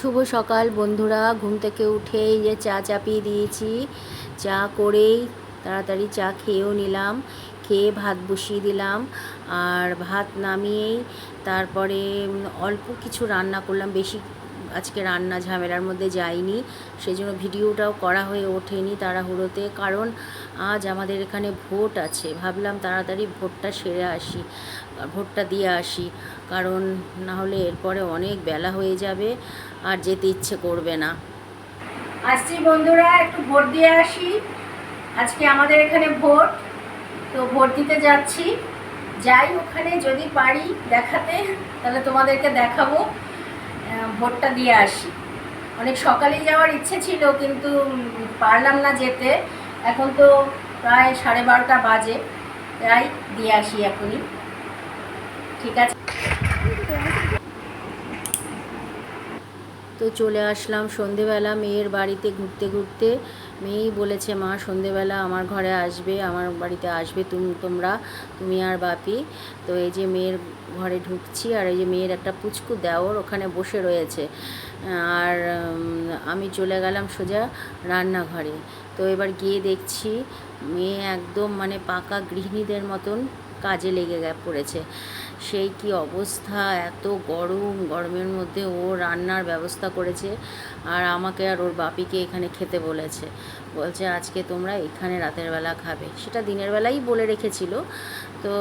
শুভ সকাল বন্ধুরা। ঘুম থেকে উঠে এই যে চা চাপিয়ে দিয়েছি। চা করেই তাড়াতাড়ি চা খেয়েও নিলাম। খেয়ে ভাত বসিয়ে দিলাম। আর ভাত নামিয়েই তারপরে অল্প কিছু রান্না করলাম। বেশি আজকে রান্না ঝামেলার মধ্যে যাইনি। সেই জন্য ভিডিওটাও করা হয়ে ওঠেনি তাড়াহুড়োতে। কারণ আজ আমাদের এখানে ভোট আছে। ভাবলাম তাড়াতাড়ি ভোটটা সেরে আসি, ভোটটা দিয়ে আসি। কারণ না হলে এরপরে অনেক বেলা হয়ে যাবে আর যেতে ইচ্ছে করবে না। আসছি বন্ধুরা, একটু ভোট দিয়ে আসি। আজকে আমাদের এখানে ভোট, তো ভোট দিতে যাচ্ছি। যাই ওখানে যদি পারি দেখাতে, তাহলে তোমাদেরকে দেখাবো। ভোটটা দিয়ে আসি। অনেক সকালেই যাওয়ার ইচ্ছে ছিল, কিন্তু পারলাম না যেতে। এখন তো প্রায় সাড়ে বারোটা বাজে। তাই দিয়ে আসি এখনই। ঠিক আছে। তো চলে আসলাম সন্ধেবেলা মেয়ের বাড়িতে ঘুরতে ঘুরতে। মেয়েই বলেছে, মা, সন্ধেবেলা আমার ঘরে আসবে, আমার বাড়িতে আসবে তুমি, তোমরা, তুমি আর বাপি। তো এই যে মেয়ের ঘরে ঢুকছি আর এই যে মেয়ের একটা পুচকু দেওর ওখানে বসে রয়েছে। আর আমি চলে গেলাম সোজা রান্নাঘরে। তো এবার গিয়ে দেখছি মেয়ে একদম মানে পাকা গৃহিণীদের মতন কাজে লেগে পড়েছে। সেই কি অবস্থা? এত গরম, গরমের মধ্যে ও রান্নার ব্যবস্থা করেছে আর আমাকে আর ওর বাপিকে এখানে খেতে বলেছে। বলছে, আজকে তোমরা এখানে রাতের বেলা খাবে। সেটা দিনের বেলাই বলে রেখেছিল। তো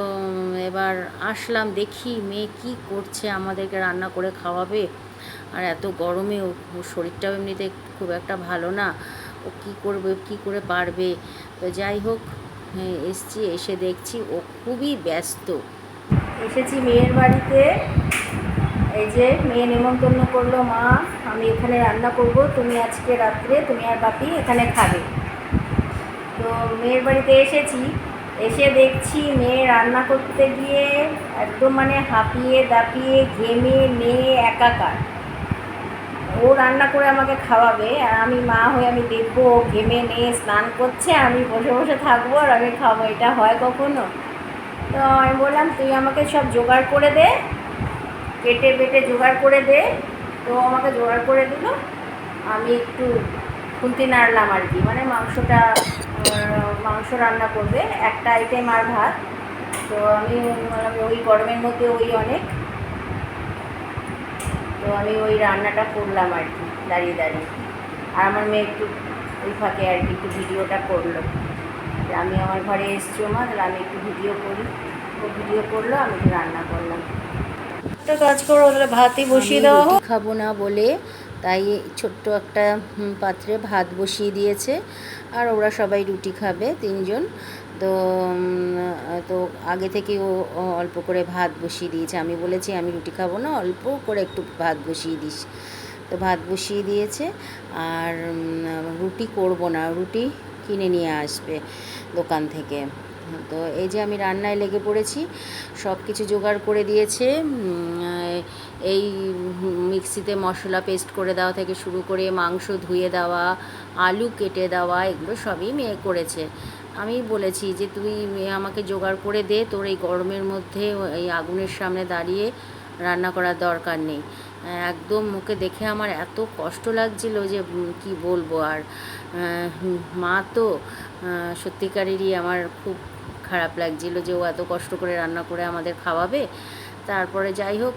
এবার আসলাম, দেখি মেয়ে কি করছে, আমাদেরকে রান্না করে খাওয়াবে। আর এত গরমে ও, ওর শরীরটাও এমনিতে খুব একটা ভালো না। ও কী করবে, কী করে পারবে? তো যাই হোক এসছি, এসে দেখছি, ও খুবই ব্যস্ত। এসেছি মেয়ের বাড়িতে। এই যে মেয়ে নেমন্তন্ন করল, মা, আমি এখানে রান্না করব, তুমি আজকে রাত্রে, তুমি আর বাপি এখানে খাবে। তো মেয়ের বাড়িতে এসেছি, এসে দেখছি মেয়ে রান্না করতে গিয়ে একদম মানে হাঁপিয়ে দাপিয়ে ঘেমে, মেয়ে একাকার। ও রান্না করে আমাকে খাওয়াবে, আর আমি মা হয়ে আমি দেখব ঘেমে নিয়ে স্নান করছে, আমি বসে বসে থাকব, আর আমি খাব। এটা হয় কখনো? তো আমি বললাম, তুই আমাকে সব জোগাড় করে দে, কেটে বেটে জোগাড় করে দে। তো আমাকে জোগাড় করে দিল। আমি একটু খুন্তি নাড়লাম আর কি মানে মাংসটা মাংস রান্না করবে, একটা আইটেম আর ভাত। তো আমি ওই গরমের মধ্যে ওই অনেক। তো আমি ওই রান্নাটা করলাম আর কি দাঁড়িয়ে দাঁড়িয়ে। আর আমার মেয়ে একটু ওই ফাঁকে আর কি একটু ভিডিওটা করল। যে আমি আমার ঘরে এসছি মা তাহলে আমি একটু ভিডিও করি। ও ভিডিও করল আমি একটু রান্না করলাম। একটা কাজ করো তাহলে ভাতই বসিয়ে দেওয়া হোক। খাব না বলে তাই ছোট্ট একটা পাত্রে ভাত বসিয়ে দিয়েছে। আর ওরা সবাই রুটি খাবে, তিনজন। তো তো আগে থেকে ও অল্প করে ভাত বসিয়ে দিয়েছে। আমি বলেছি, আমি রুটি খাব না, অল্প করে একটু ভাত বসিয়ে দিস। তো ভাত বসিয়ে দিয়েছে। আর রুটি করব না, রুটি কিনে নিয়ে আসবে দোকান থেকে। তো এই যে আমি রান্নায় লেগে পড়েছি সব কিছু জোগাড় করে দিয়েছে এই মিক্সিতে মশলা পেস্ট করে দেওয়া থেকে শুরু করে মাংস ধুয়ে দেওয়া, আলু কেটে দেওয়া, এগুলো সবই মেয়ে করেছে। আমি বলেছি যে, তুই আমাকে জোগাড় করে দে, তোর এই গরমের মধ্যে এই আগুনের সামনে দাঁড়িয়ে রান্না করার দরকার নেই। একদম মুখে দেখে আমার এত কষ্ট লাগছিল যে কি বলব আর? মা তো সত্যিকারেরই আমার খুব খারাপ লাগছিল যে, ও এত কষ্ট করে রান্না করে আমাদের খাওয়াবে? তারপরে যাই হোক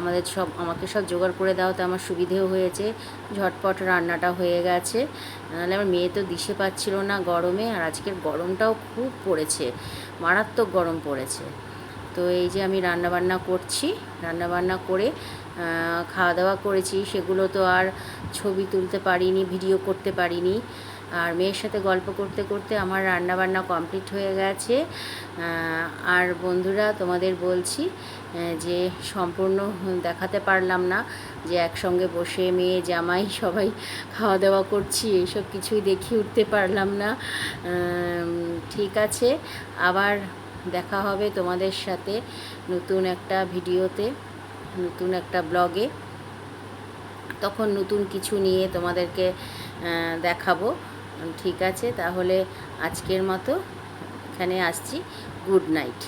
আমাদের সব, আমাকে সব জোগাড় করে দেওয়াতে আমার সুবিধেও হয়েছে। ঝটপট রান্নাটা হয়ে গেছে। নাহলে আমার মেয়ে তো দিশে পাচ্ছিল না গরমে, আর আজকের গরমটাও খুব পড়েছে, মারাত্মক গরম পড়েছে। তো এই যে আমি রান্নাবান্না করছি, রান্নাবান্না করে খাওয়া দাওয়া করেছি, সেগুলো তো আর ছবি তুলতে পারিনি, ভিডিও করতে পারিনি। আর মেয়ের সাথে গল্প করতে করতে আমার রান্নাবান্না কমপ্লিট হয়ে গেছে। আর বন্ধুরা, তোমাদের বলছি যে সম্পূর্ণ দেখাতে পারলাম না যে একসঙ্গে বসে মেয়ে, জামাই সবাই খাওয়া দাওয়া করছি এইসব কিছুই দেখিয়ে উঠতে পারলাম না। ঠিক আছে, আবার দেখা হবে তোমাদের সাথে নতুন একটা ভিডিওতে, নতুন একটা ব্লগে। তখন নতুন কিছু নিয়ে তোমাদেরকে দেখাবো। ঠিক আছে তাহলে আজকের মতো এখানে আসছি। Good night.